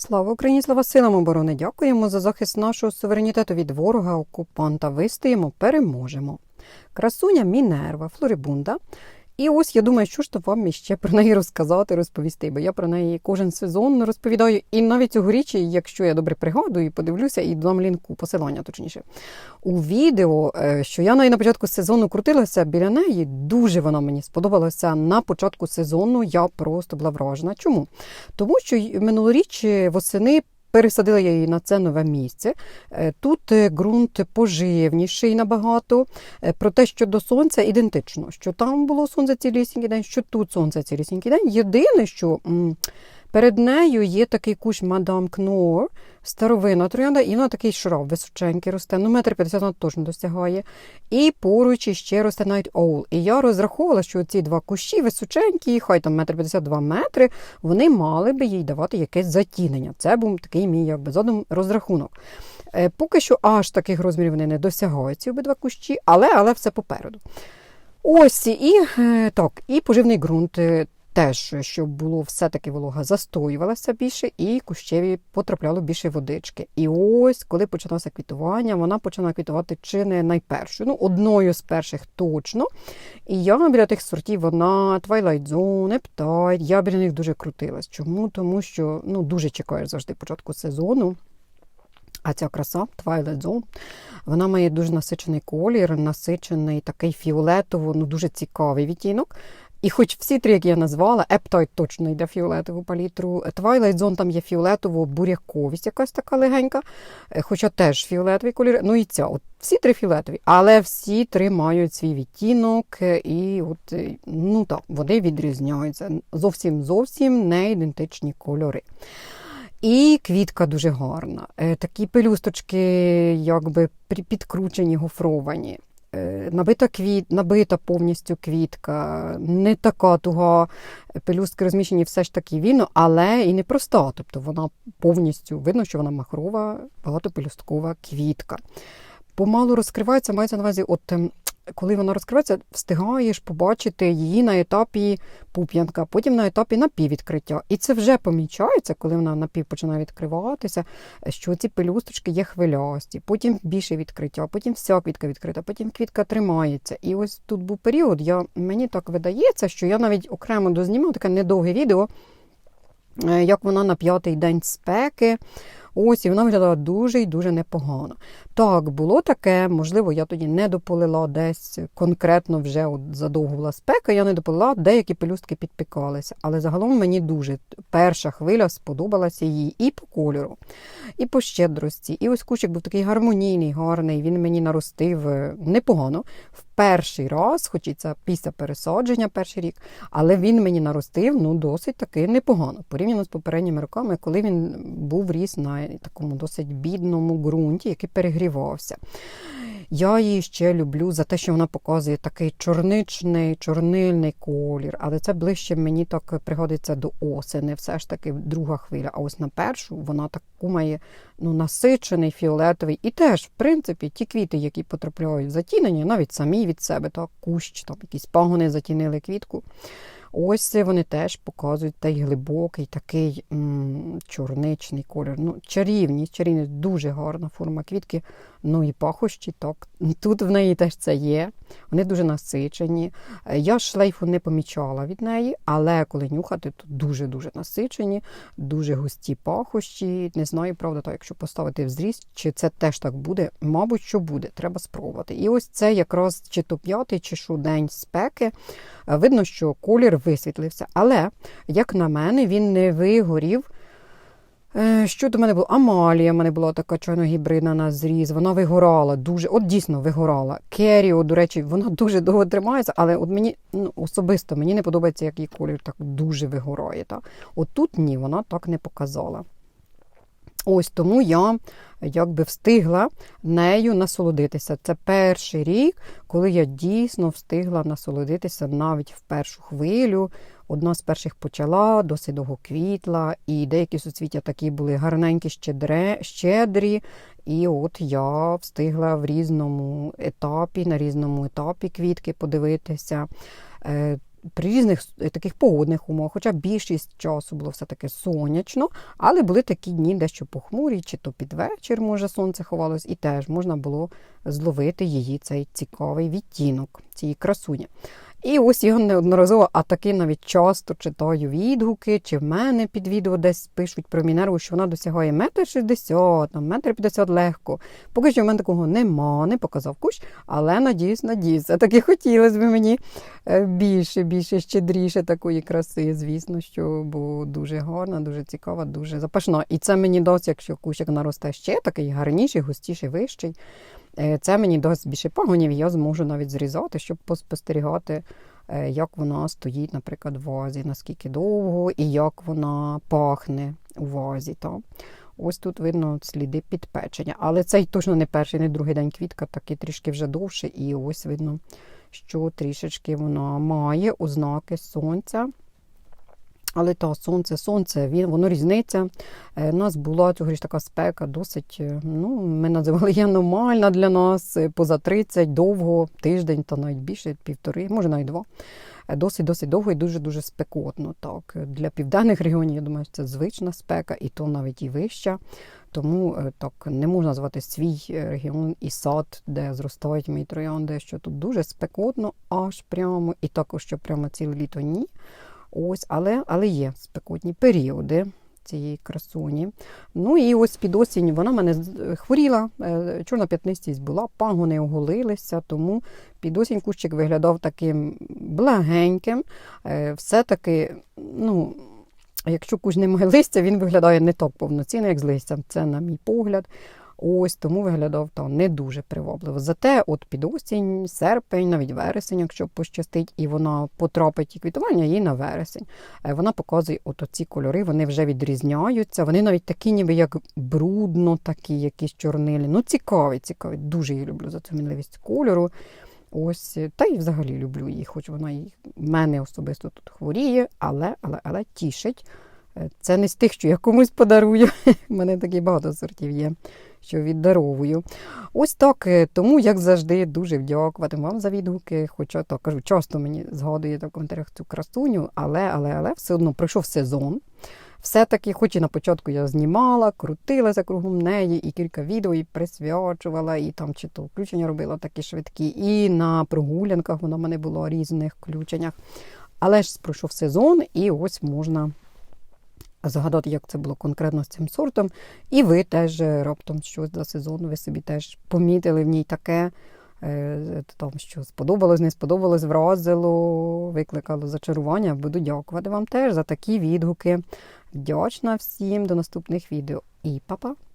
Слава Україні, слава силам оборони! Дякуємо за захист нашого суверенітету від ворога, окупанта. Вистоїмо, переможемо. Красуня Мінерва, Флорибунда. І ось я думаю, що ж то вам іще про неї розказати, розповісти, бо я про неї кожен сезон розповідаю. І навіть цьогоріч, якщо я добре пригадую, подивлюся і дам лінку посилання, точніше. У відео, е, що я на початку сезону крутилася біля неї, дуже вона мені сподобалася на початку сезону. Я просто була вражена. Чому? Тому що минулоріч е, восени. Пересадила я її на це нове місце. Е, Тут е, ґрунт поживніший набагато. про те, що до сонця ідентично, що там було сонце цілісінький день, що тут сонце цілісінький день. Єдине, що перед нею є такий кущ мадам Кнор, старовина троянда, і вона такий шраб височенький росте, ну метр п'ятдесят вона точно досягає. І поруч іще росте Night Owl. І я розраховувала, що ці два кущі височенькі, хай там метр п'ятдесят два метри, вони мали би їй давати якесь затінення. Це був такий мій якби задум розрахунок. Е, Поки що аж таких розмірів вони не досягають ці обидва кущі, але, але все попереду. Ось і е, так, і поживний ґрунт е, теж, щоб було все-таки волога застоювалася більше, і кущеві потрапляло більше водички. І ось, коли почалося квітування, вона почала квітувати чи не найпершою, ну, одною з перших точно. І я біля тих сортів вона Twilight Zone, Eptide, я біля них дуже крутилась. Чому? Тому що ну, дуже чекаєш завжди початку сезону. А ця краса Twilight Zone, вона має дуже насичений колір, насичений такий фіолетово, ну дуже цікавий відтінок. І хоч всі три, які я назвала, Ептойд точно йде фіолетову палітру. Twilight Zone там є фіолетово-буряковість, якась така легенька, е, хоча теж фіолетовий колір. Ну і ця, от всі три фіолетові, але всі три мають свій відтінок, е, і от, е, ну так, вони відрізняються. Зовсім зовсім не ідентичні кольори. І квітка дуже гарна. Такі пелюсточки, якби підкручені, гофровані. Е, Набита квіт, набита повністю квітка, не така туга, пелюстки розміщені все ж таки вільно, але і не проста. Тобто вона повністю видно, що вона махрова, багатопелюсткова квітка. Помалу розкривається, мається на увазі, от ем, коли вона розкривається, встигаєш побачити її на етапі пуп'янка, потім на етапі напіввідкриття. І це вже помічається, коли вона напів починає відкриватися, що ці пелюсточки є хвилясті, потім більше відкриття, потім вся квітка відкрита, потім квітка тримається. І ось тут був період, я, мені так видається, що я навіть окремо дознімав таке недовге відео, е, як вона на п'ятий день спеки. Ось, і вона виглядала дуже і дуже непогано. Так, було таке, можливо, я тоді не дополила десь конкретно вже от була спека, я не дополила, деякі пелюстки підпікалися. Але загалом мені дуже перша хвиля сподобалася їй і по кольору, і по щедрості. І ось кущик був такий гармонійний, гарний, він мені наростив е, непогано. В перший раз, хоч і це після пересадження перший рік, але він мені наростив ну, досить таки непогано. Порівняно з попередніми роками, коли він був ріс на такому досить бідному ґрунті, який перегрівався. Я її ще люблю за те, що вона показує такий чорничний, чорнильний колір, але це ближче мені так пригодиться до осени, все ж таки друга хвиля. А ось на першу вона таку має ну, насичений фіолетовий. І теж, в принципі, ті квіти, які потрапляють в затінення, навіть самі від себе, так, кущ, там якісь пагони затінили квітку. Ось вони теж показують той глибокий, такий м, чорничний колір. Ну, чарівність, чарівність, дуже гарна форма квітки. Ну і пахощі, так. Тут в неї теж це є. Вони дуже насичені. Я шлейфу не помічала від неї, але коли нюхати, то дуже-дуже насичені, дуже густі пахощі. Не знаю, правда, так, якщо поставити в зріз, чи це теж так буде. Мабуть, що буде, треба спробувати. І ось це якраз чи то п'ятий, чи що день спеки. Видно, що колір висвітлився. Але, як на мене, він не вигорів. Е, Що до мене було? Амалія в мене була така чорногібридна на зріз. Вона вигорала дуже, от дійсно вигорала. Керіо, до речі, вона дуже довго тримається, але от мені ну, особисто мені не подобається, як її колір так дуже вигорає. Та? От ні, вона так не показала. Ось тому я якби встигла нею насолодитися. Це перший рік, коли я дійсно встигла насолодитися навіть в першу хвилю. Одна з перших почала, досить довго квітла, і деякі суцвіття такі були гарненькі, щедре, щедрі. І от я встигла в різному етапі, на різному етапі квітки подивитися. При різних е, таких погодних умовах, хоча більшість часу було все-таки сонячно, але були такі дні дещо похмурі, чи то під вечір, може, сонце ховалось, і теж можна було зловити її цей цікавий відтінок, цієї красуні. І ось я неодноразово, а таки навіть часто читаю відгуки, чи в мене під відео десь пишуть про Мінерву, що вона досягає метр шістдесят, метр п'ятдесят легко. Поки що в мене такого нема, не показав кущ, але надіюсь, надіюсь. Таки хотілося б мені е, більше, більше, щедріше такої краси, звісно, що бо дуже гарна, дуже цікава, дуже запашна. І це мені дасть, якщо кущик наросте ще такий гарніший, густіший, вищий. Е, Це мені дасть більше пагонів, я зможу навіть зрізати, щоб поспостерігати, е, як вона стоїть, наприклад, в вазі, наскільки довго і як вона пахне у вазі. Та. Ось тут видно сліди підпечення. Але цей точно не перший, не другий день квітка, такий трішки вже довше, і ось видно, що трішечки вона має ознаки сонця. Але та сонце, сонце, він, воно різниця. Е, У нас була цьогоріч така спека, досить, е, ну, ми називали її аномальна для нас, е, поза 30, довго, тиждень та навіть більше, півтори, може навіть два. Е, Досить досить довго і дуже-дуже спекотно. Так. Для південних регіонів, я думаю, це звична спека, і то навіть і вища. Тому е, так не можна назвати свій е, регіон і сад, де зростають мої троянди, що тут дуже спекотно, аж прямо, і також, що прямо ціле літо ні. Ось, але, але є спекотні періоди цієї красуні. Ну і ось під осінь вона мене хворіла, е, чорна п'ятнистість була, пагони оголилися, тому під осінь кущик виглядав таким благеньким. Е, Все-таки, ну, якщо кущ не має листя, він виглядає не так повноцінно, як з листям. Це, на мій погляд. Ось тому виглядав то не дуже привабливо. Зате, от під осінь, серпень, навіть вересень, якщо пощастить, і вона потрапить і квітування їй на вересень. Е, Вона показує от ці кольори, вони вже відрізняються. Вони навіть такі, ніби як брудно, такі, якісь чорнилі. Ну, цікаві, цікаві. Дуже її люблю за цю мінливість кольору. Ось, та й взагалі люблю її, хоч вона і мене особисто тут хворіє, але, але, але тішить. Е, Це не з тих, що я комусь подарую. У мене такі багато сортів є, що віддаровую. Ось так. е, Тому, як завжди, дуже вдякувати вам за відгуки. Хоча то кажу, часто мені згадуєте в коментарях цю красуню, але, але, але все одно пройшов сезон. Все-таки, хоч і на початку я знімала, крутилася кругом неї, і кілька відео і присвячувала, і там чи то включення робила такі швидкі, і на прогулянках вона в мене була різних включеннях. Але ж пройшов сезон, і ось можна згадати, як це було конкретно з цим сортом. І ви теж е, раптом щось за сезон, ви собі теж помітили в ній таке, е, там, що сподобалось, не сподобалось, вразило, викликало зачарування. Буду дякувати вам теж за такі відгуки. Вдячна всім до наступних відео. І па-па!